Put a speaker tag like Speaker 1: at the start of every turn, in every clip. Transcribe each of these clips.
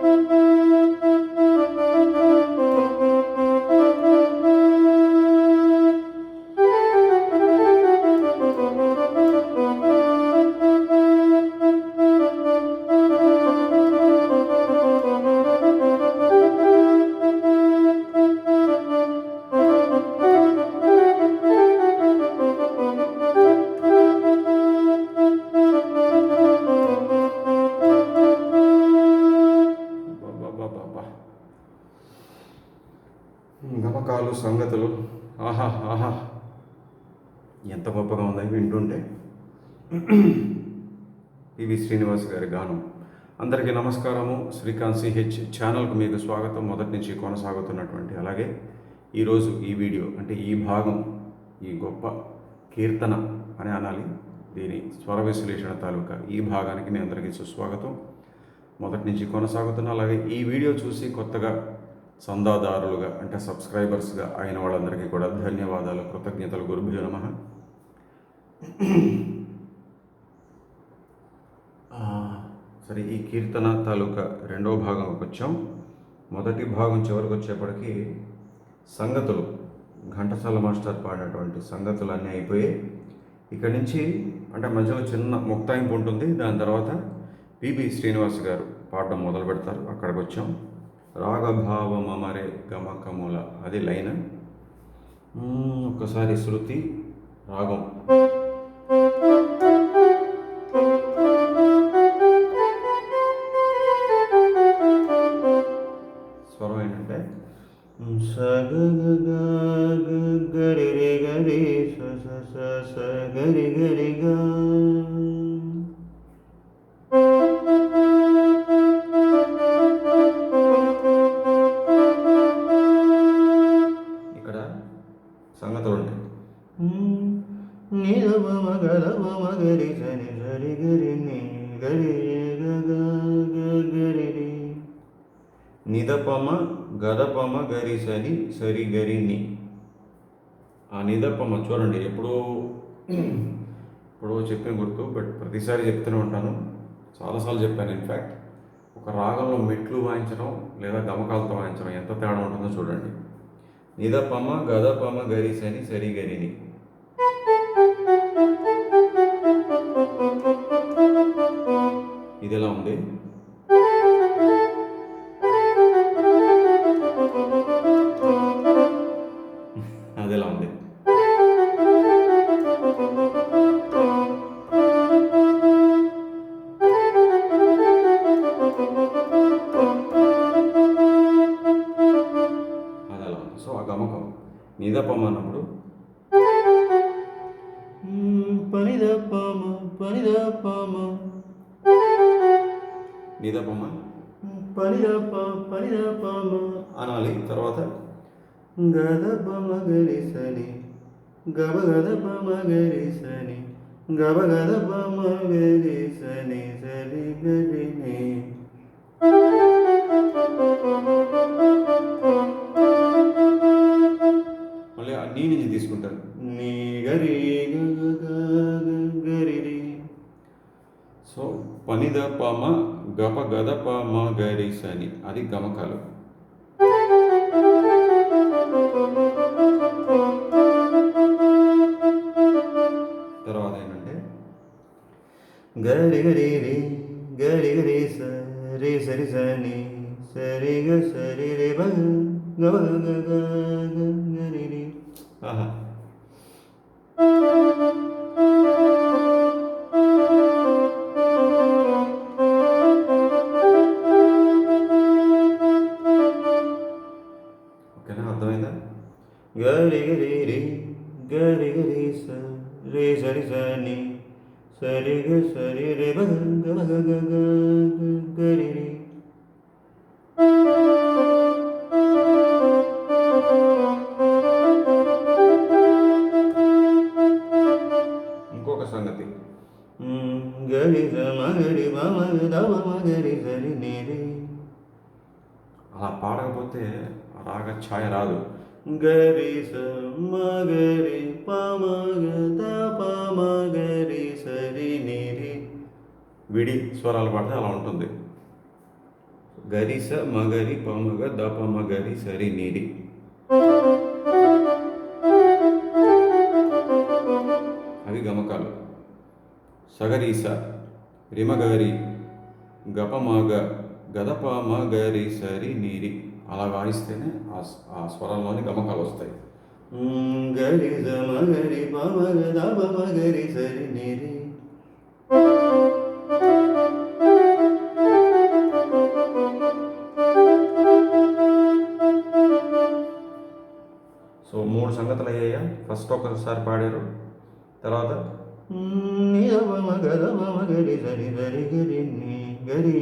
Speaker 1: Thank you. సంగతులు. ఆహా ఆహా. ఎంత గొప్పగా ఉందని వింటుంటే. పివి శ్రీనివాస్ గారి గానం. అందరికీ నమస్కారము. శ్రీకాంత్ సిహెచ్ ఛానల్కు మీకు స్వాగతం. మొదటి నుంచి కొనసాగుతున్నటువంటి అలాగే ఈరోజు ఈ వీడియో అంటే ఈ భాగం ఈ గొప్ప కీర్తన అని అనాలి. దీని స్వర విశ్లేషణ తాలూకా ఈ భాగానికి మీ అందరికీ సుస్వాగతం. మొదటి నుంచి కొనసాగుతున్న అలాగే ఈ వీడియో చూసి కొత్తగా చందాదారులుగా అంటే సబ్స్క్రైబర్స్గా అయిన వాళ్ళందరికీ కూడా ధన్యవాదాలు కృతజ్ఞతలు గురుభ్యో నమ. సరే ఈ కీర్తన తాలూకా రెండవ భాగంకి వచ్చాం. మొదటి భాగం చివరికి వచ్చేప్పటికీ సంగతులు ఘంటసాల మాస్టర్ పాడినటువంటి సంగతులు అన్నీ అయిపోయాయి. ఇక్కడి నుంచి అంటే మధ్యలో చిన్న ముక్తాయింపు ఉంటుంది. దాని తర్వాత పిబి శ్రీనివాస్ గారు పాడడం మొదలు పెడతారు అక్కడికి వచ్చాం. రాగభావ మమరే గమకముల అది లైన్ మ్మ్, ఒక్కసారి శృతి రాగం స్వరం ఏంటంటే స గ గ గ గ గరి రి గరి స స స స గరి గరి గదపమ గరి సని సరి గరిని ఆ నిదపమ చూడండి ఎప్పుడో ఎప్పుడో చెప్పిన గుర్తు బట్ ప్రతిసారి చెప్తూనే ఉంటాను. చాలాసార్లు చెప్పాను ఇన్ఫ్యాక్ట్ ఒక రాగంలో మెట్లు వాయించడం లేదా గమకాలతో వాయించడం ఎంత తేడా ఉంటుందో చూడండి. నిదపమ గదపమ గరిసని సరి గరిని ఇది ఎలా ఉంది? నిదపమ
Speaker 2: పనిదప పనిదపమ
Speaker 1: అనాలి తర్వాత?
Speaker 2: గదపమ గరిసని గబ గదపమ గరిసని గబ గదపమ గరిసని సరి గరిని
Speaker 1: మళ్ళీ నీ నుంచి తీసుకుంటారు.
Speaker 2: నీ గరి
Speaker 1: సో పనిద పనిదపమ గప గదపమ గరిసని అది గమకాలు తర్వాత ఏంటంటే
Speaker 2: గరి గరి రి గరి గరి స రి సరి సని సరి గ సరి రే బ గ గ గ గ గరి రి
Speaker 1: ఆహా
Speaker 2: గరి మ గరి మ గరి
Speaker 1: అలా పాడకపోతే రాగ ఛాయ రాదు.
Speaker 2: గరి స మ గరి ద గరి సరి నిరి
Speaker 1: విడి స్వరాలు పాడితే అలా ఉంటుంది. గరిస మగరి పమగ దప మగరి సరి నిరి. సగరీస రిమగరి గపమగ గదపమ గరి సరి నీరి అలా వాయిస్తేనే ఆ స్వ- ఆ స్వరంలోని గమకాలు వస్తాయి
Speaker 2: గరి సమ గరి పమ గద పమ గరి సరి నిరి
Speaker 1: సో మూడు సంగతులు అయ్యాయా ఫస్ట్ ఒకసారి పాడారు తర్వాత
Speaker 2: నిద పమ గద పమ గరి సరి సరి గరి ని గరి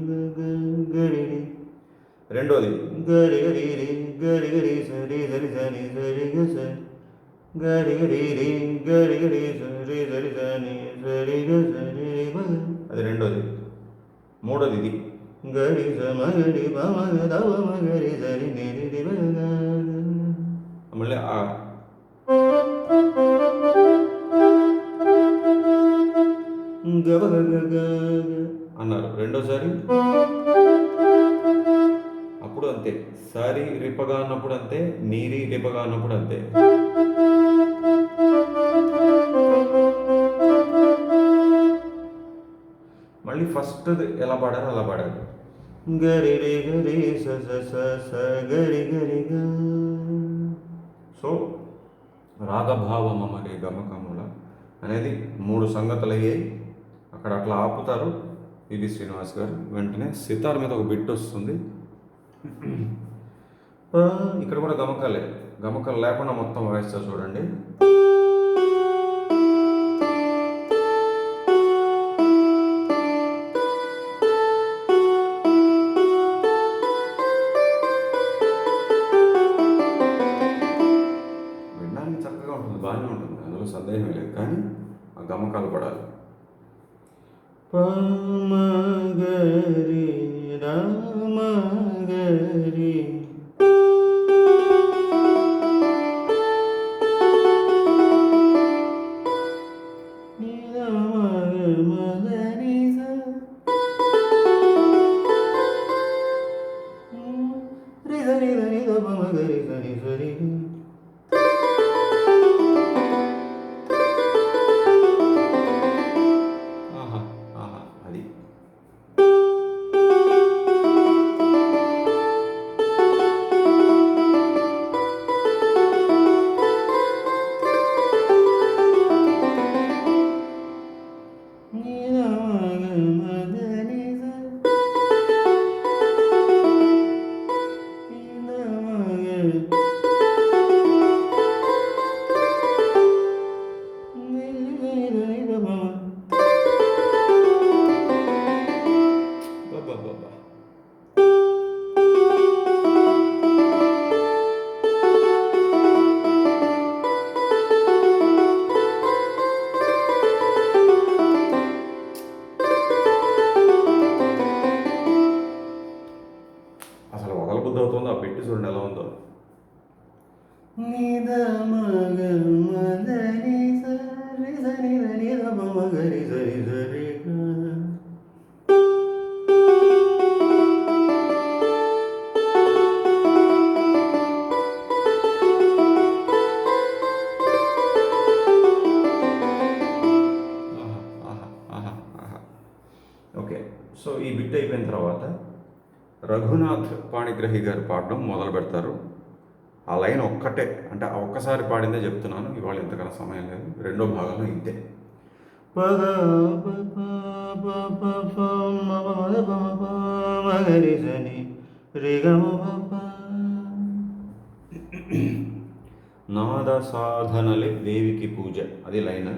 Speaker 2: గ గ గరి రి.
Speaker 1: రెండోది
Speaker 2: గరి గరి రి గరి గరి సరి సరి సని సరి గ స గరి గరి రి గరి గరి సరి సరి సని సరి గ సరి రి బ గ.
Speaker 1: అది రెండోది మూడోది ఇది
Speaker 2: గరి సమ గరి పమ గద పమ గరి సరి నిరి రి బ గ గ.
Speaker 1: మళ్ళీ అన్నారు. రెండోసారి? అప్పుడు అంతే సారి రిపగా అన్నప్పుడు అంతే నీరి రిపగా అన్నప్పుడు అంతే మళ్ళీ ఫస్ట్ ఎలా పాడారో అలా పాడారు.
Speaker 2: గరి రి గరి స స స గరి గరి
Speaker 1: సో రాగభావం అమరే గమకముల అనేది మూడు సంగతులు అయ్యాయి అక్కడ అట్లా ఆపుతారు ఇది శ్రీనివాస్ గారు. వెంటనే సితార్ మీద ఒక బిట్ వస్తుంది. ఇక్కడ కూడా గమకాలే. గమకాలు లేకుండా మొత్తం వాయిస్తా చూడండి.
Speaker 2: పమ గరి రామ
Speaker 1: రఘునాథ్ పాణిగ్రహి గారు పాడడం మొదలు పెడతారు. ఆ లైన్ ఒక్కటే అంటే ఒక్కసారి పాడిందే చెప్తున్నాను ఇవాళ ఇంతకన్నా సమయం లేదు రెండో భాగంలో ఇంతే. నాద సాధనలే దేవికి పూజ అది లైన్.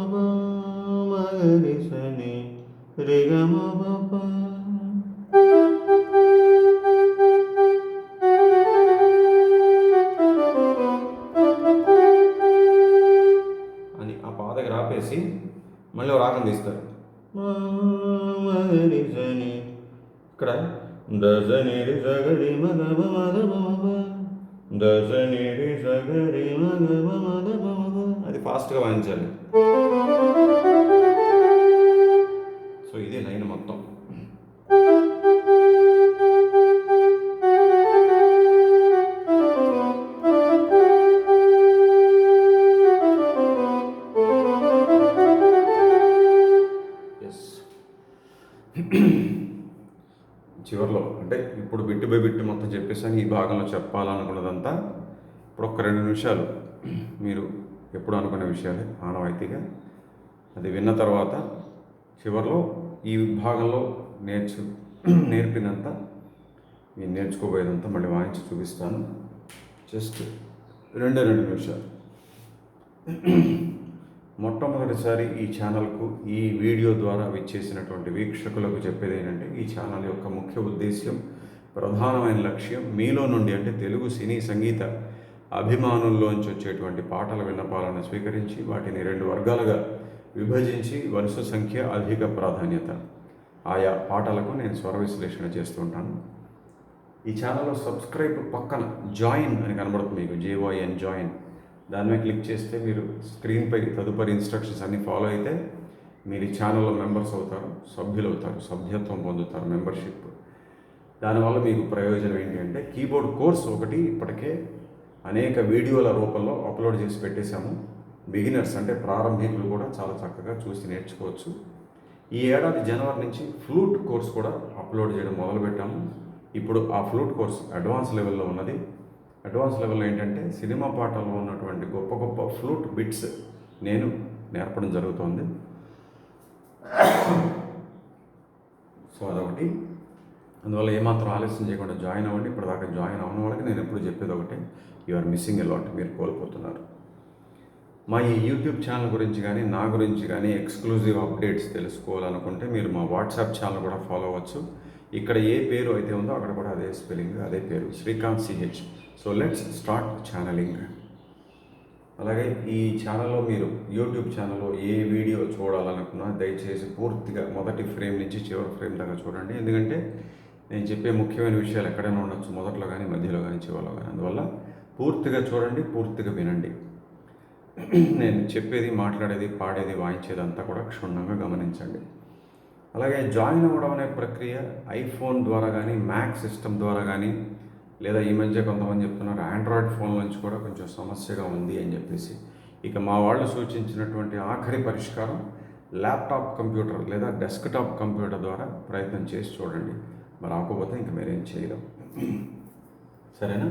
Speaker 2: మ ప మ ప మగరి సని రి గ మ ప ప
Speaker 1: అని ఆ పాదకి రాపేసి మళ్ళీ ఒక రాగం తీస్తారు. ఇక్కడ
Speaker 2: దశనిరి సగరి మగ మద మగ దశనిరి సగరి మగ మగ
Speaker 1: ఫాస్ట్గా వాయించాలి. సో ఇది లైన్ మొత్తం. ఎస్ చివరిలో అంటే ఇప్పుడు బిట్టు బై బిట్టు మొత్తం చెప్పేసాను ఈ భాగంలో చెప్పాలనుకున్నదంతా ఇప్పుడు ఒక రెండు నిమిషాలు మీరు ఎప్పుడు అనుకునే విషయాలే ఆనవాయితీగా అది విన్న తర్వాత చివరిలో ఈ భాగంలో నేర్చు నేర్పినంత నేను నేర్చుకోబోయేదంతా మళ్ళీ వాయించి చూపిస్తాను. జస్ట్ రెండే రెండు నిమిషాలు. మొట్టమొదటిసారి ఈ ఛానల్కు ఈ వీడియో ద్వారా విచ్చేసినటువంటి వీక్షకులకు చెప్పేది ఏంటంటే ఈ ఛానల్ యొక్క ముఖ్య ఉద్దేశ్యం ప్రధానమైన లక్ష్యం మీలో నుండి అంటే తెలుగు సినీ సంగీత అభిమానుల్లోంచి వచ్చేటువంటి పాటల విన్నపాలను స్వీకరించి వాటిని రెండు వర్గాలుగా విభజించి వరుస సంఖ్య అధిక ప్రాధాన్యత. ఆయా పాటలకు నేను స్వర విశ్లేషణ చేస్తుంటాను ఈ ఛానల్లో సబ్స్క్రైబ్ పక్కన జాయిన్ అని కనబడుతుంది మీకు జేఓఎన్ జాయిన్. దాని మీద క్లిక్ చేస్తే మీరు స్క్రీన్పై తదుపరి ఇన్స్ట్రక్షన్స్ అన్ని ఫాలో అయితే మీరు ఈ ఛానల్లో మెంబర్స్ అవుతారు సభ్యులు అవుతారు సభ్యత్వం పొందుతారు మెంబర్షిప్. దానివల్ల మీకు ప్రయోజనం ఏంటి అంటే కీబోర్డ్ కోర్స్ ఒకటి ఇప్పటికే అనేక వీడియోల రూపంలో అప్లోడ్ చేసి పెట్టేశాము. బిగినర్స్ అంటే ప్రారంభికులు కూడా చాలా చక్కగా చూసి నేర్చుకోవచ్చు. ఈ ఏడాది జనవరి నుంచి ఫ్లూట్ కోర్స్ కూడా అప్లోడ్ చేయడం మొదలుపెట్టాము. ఇప్పుడు ఆ ఫ్లూట్ కోర్స్ అడ్వాన్స్ లెవెల్లో ఉన్నది. అడ్వాన్స్ లెవెల్లో ఏంటంటే సినిమా పాటల్లో ఉన్నటువంటి గొప్ప గొప్ప ఫ్లూట్ బిట్స్ నేను నేర్పడం జరుగుతోంది. సో అదొకటి. అందువల్ల ఏమాత్రం ఆలస్యం చేయకుండా జాయిన్ అవ్వండి. ఇప్పటిదాకా జాయిన్ అవ్వని వాళ్ళకి నేను ఎప్పుడు చెప్పేది ఒకటే యు ఆర్ మిస్సింగ్ ఎలాట్ మీరు కోల్పోతున్నారు. మా ఈ యూట్యూబ్ ఛానల్ గురించి కానీ నా గురించి కానీ ఎక్స్క్లూజివ్ అప్డేట్స్ తెలుసుకోవాలనుకుంటే మీరు మా వాట్సాప్ ఛానల్ కూడా ఫాలో అవ్వచ్చు. ఇక్కడ ఏ పేరు అయితే ఉందో అక్కడ కూడా అదే స్పెల్లింగ్ అదే పేరు Srikanth CH so let's start channelling. అలాగే ఈ ఛానల్లో మీరు యూట్యూబ్ ఛానల్లో ఏ వీడియో చూడాలనుకున్నా దయచేసి పూర్తిగా మొదటి ఫ్రేమ్ నుంచి చివరి ఫ్రేమ్ దాకా చూడండి. ఎందుకంటే నేను చెప్పే ముఖ్యమైన విషయాలు ఎక్కడైనా ఉండొచ్చు మొదట్లో కానీ మధ్యలో కానీ చివరిలో కానీ అందువల్ల పూర్తిగా చూడండి పూర్తిగా వినండి. నేను చెప్పేది మాట్లాడేది పాడేది వాయించేది అంతా కూడా క్షుణ్ణంగా గమనించండి. అలాగే జాయిన్ అవ్వడం అనే ప్రక్రియ ఐఫోన్ ద్వారా కానీ మ్యాక్ సిస్టమ్ ద్వారా కానీ లేదా ఈ మధ్య కొంతమంది చెప్తున్నారు ఆండ్రాయిడ్ ఫోన్ నుంచి కూడా కొంచెం సమస్యగా ఉంది అని చెప్పేసి. ఇక మా వాళ్ళు సూచించినటువంటి ఆఖరి పరిష్కారం ల్యాప్టాప్ కంప్యూటర్ లేదా డెస్క్టాప్ కంప్యూటర్ ద్వారా ప్రయత్నం చేసి చూడండి. రాకపోతే ఇంక మీరేం చేయలేం సరేనా?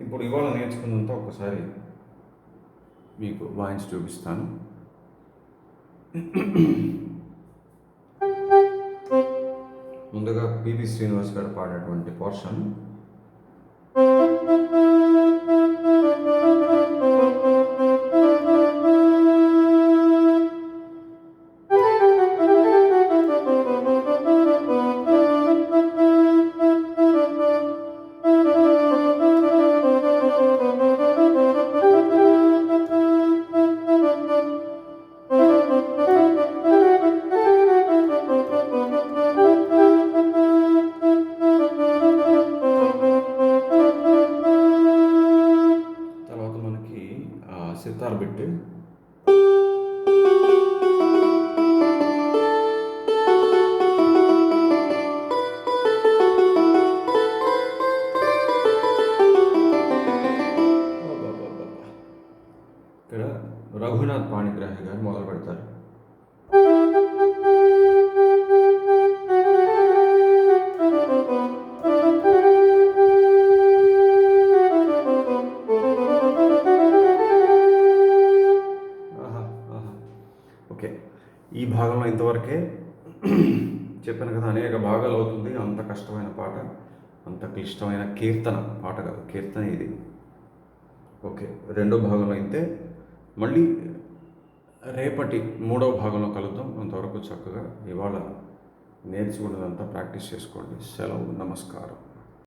Speaker 1: ఇప్పుడు ఇవాళ నేర్చుకున్నంత ఒకసారి మీకు వాయించి చూపిస్తాను. ముందుగా పిబి శ్రీనివాస్ గారు పాడేటువంటి పోర్షన్. ఆ, సితార్ భాగంలో ఇంతవరకే చెప్పాను కదా అనేక భాగాలు అవుతుంది. అంత కష్టమైన పాట అంత క్లిష్టమైన కీర్తన పాట కాదు. కీర్తన ఇది. ఓకే రెండో భాగంలో అయితే మళ్ళీ రేపటి మూడవ భాగంలో కలుద్దాం. అంతవరకు చక్కగా ఇవాళ నేర్చుకున్నదంతా ప్రాక్టీస్ చేసుకోండి. సెలవు నమస్కారం.